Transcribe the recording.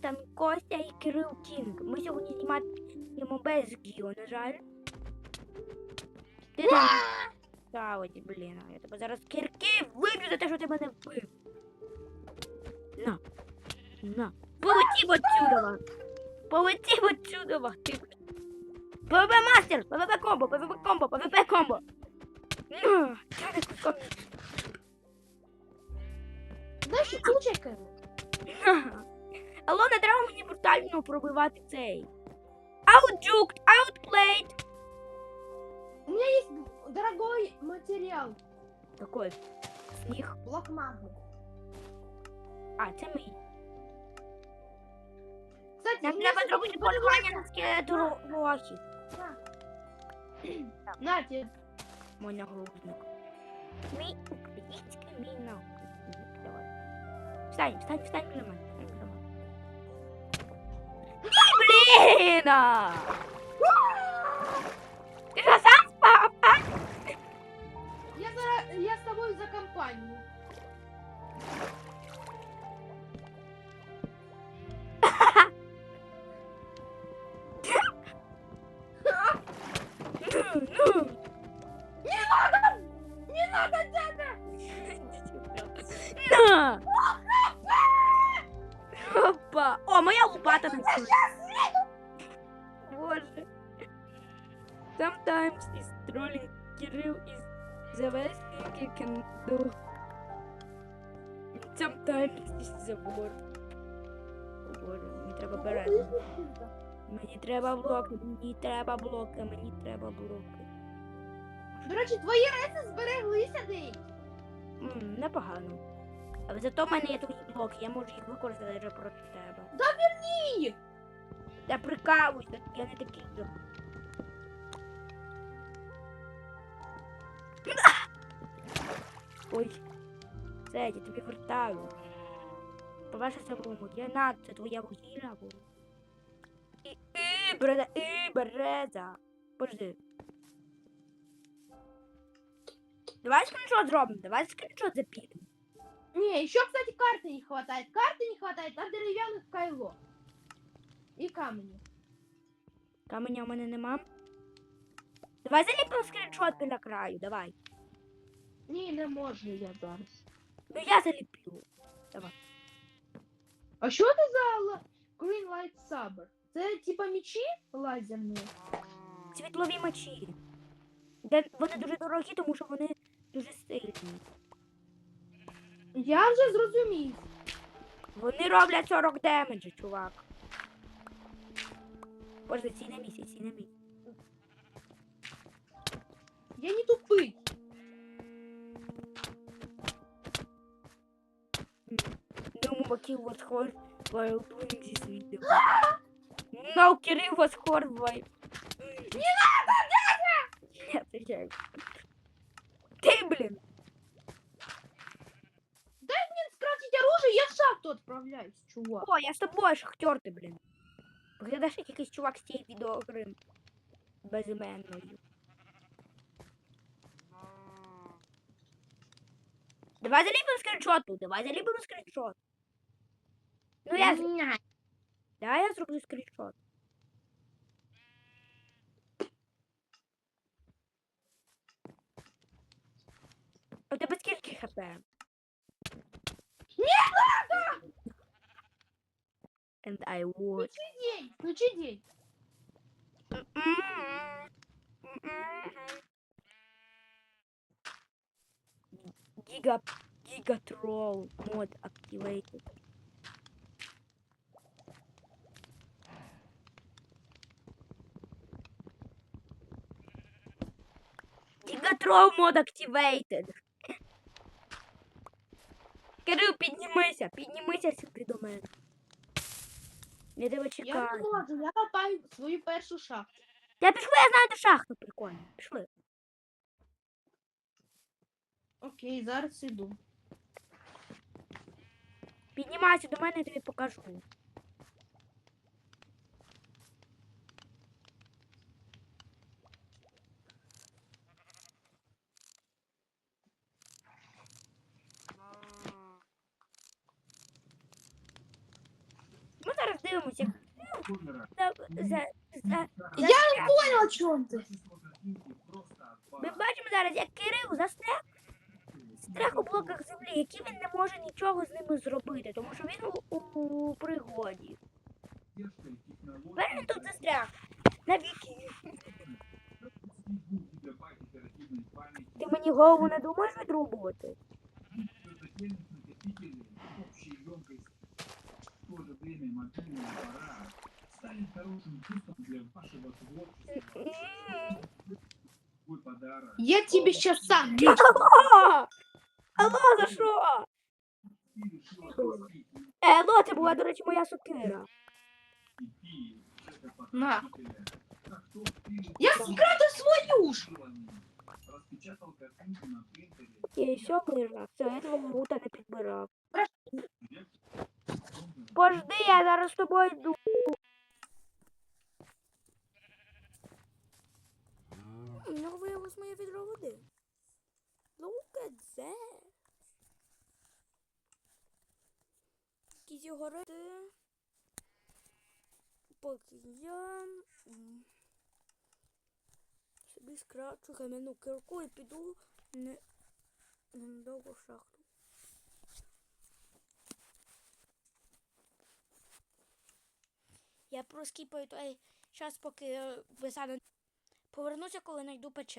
капітан Костя і Кирил Кінг. Ми сьогодні знімаємо без Гіо, на жаль. Ти там. Та, ось, блін, я тебе зараз кірки виб'ю за те, що ти мене вбив. На. На. Полетів отсюда. Полетів отсюда. Ти. ПВП мастер! ПВП комбо, ПВП комбо, ПВП комбо. На, тягни куском. Знаєш. Ага. Алло, не треба мені брутально пробивати цей. Outjuked, outplayed. У меня есть дорогой материал. Такой. Сніг. Блок магмы. А, це мій. Кстати, Нам треба зробити полювання на скелетрохи. На. На тебе. Мой нагрузник. Мій український мій нагрузник. Давай. Встань, встань, встань мене. Встань біля мене. Блін! а! Ти що сам спав? а? Я, за... я с тобой за компанию. Ну, ну. Не надо, дядя! На! Опа! О, моя лопата на Боже. Sometimes is trolling Kirill is the best thing you can do. Sometimes is the worst. О Боже, мені треба березу. Мені треба блоки, мені треба блоки, мені треба блоки. До речі, твої реси збереглися деякі. М, непогано. Але зато в мене є твої блоки, я можу їх використати вже проти тебе. Ні! Я прикалуюся, я не такий. же. Ой. Це я тобі вертаю. По-перше, це було моє на, це твоя вугілля було. І, і, береза, і, береза. Подожди. Давай скріншот зробимо, давай скріншот запілимо. Не, еще, кстати, карты не хватает. Карты не хватает, а деревянных кайло. И камни. Каменя у мене нема. Давай заліпимо скріншот біля краю, давай. Ні, не можу я зараз. Ну я заліплю. А що це за Green Light Saber? Це типа мечі лазерні? Світлові мечі. Де вони дуже дорогі, тому що вони дуже сильні. Я вже зрозумів. Вони роблять 40 демеджу, чувак. Боже, сій на місці, сій на місці. Я не тупий. No Kill was hard while doing this video. No Kirill was hard while... Не надо, дядя! Нет, отвечаю. Ты, блин! Блін, скрафтить оружие, я в шахту відправляюсь, чувак. О, я з тобою, шахтер ти, блін. Виглядаєш як якийсь чувак з цієї відеогри. Безіменною. Давай заліпимо скріншот тут, давай заліпимо скріншот. Ну я... з- Ня. Давай я зроблю скріншот. У тебе скільки хп? And I would. Включи день, включи день. Giga Giga Troll mod activated. Giga Troll mod activated. Кирил, піднімися, піднімися сюди до мене. Я тебе Я не можу, я копаю свою першу шахту. Я пішли, я знаю, де шахту, прикольно. Пішли. Окей, зараз іду. Піднімайся до мене, я тобі покажу. За, Я не понял, о чем ты. Ми бачимо зараз, як Кирил застряг застряг у блоках землі, які він не може нічого з ними зробити, тому що він у, у, у пригоді. Тепер він тут застряг. Навіки. Ти мені голову не думаєш відрубувати? станет хорошим чувством для вашего творчества. М. Твой подарок. Я тебе сейчас сам лично. Алло! Алло, за що? Ты решила простить Е, Алло, це була, до речі, моя сокира. и ты, это На. потребителя. Как то ты Я скраду свою ж. распечатал картинку на принтере. Я і все ближа. Все, я твого гута не підбирав. Пожди, я зараз з тобою йду. У нього виявилось моє відро води. Look at that. Якісь його рети. Поки я собі скрачу кам'яну кирку і піду не, недовго в шахту. Я проскіпаю той час, поки е, висаду. Повернуся, коли знайду пече.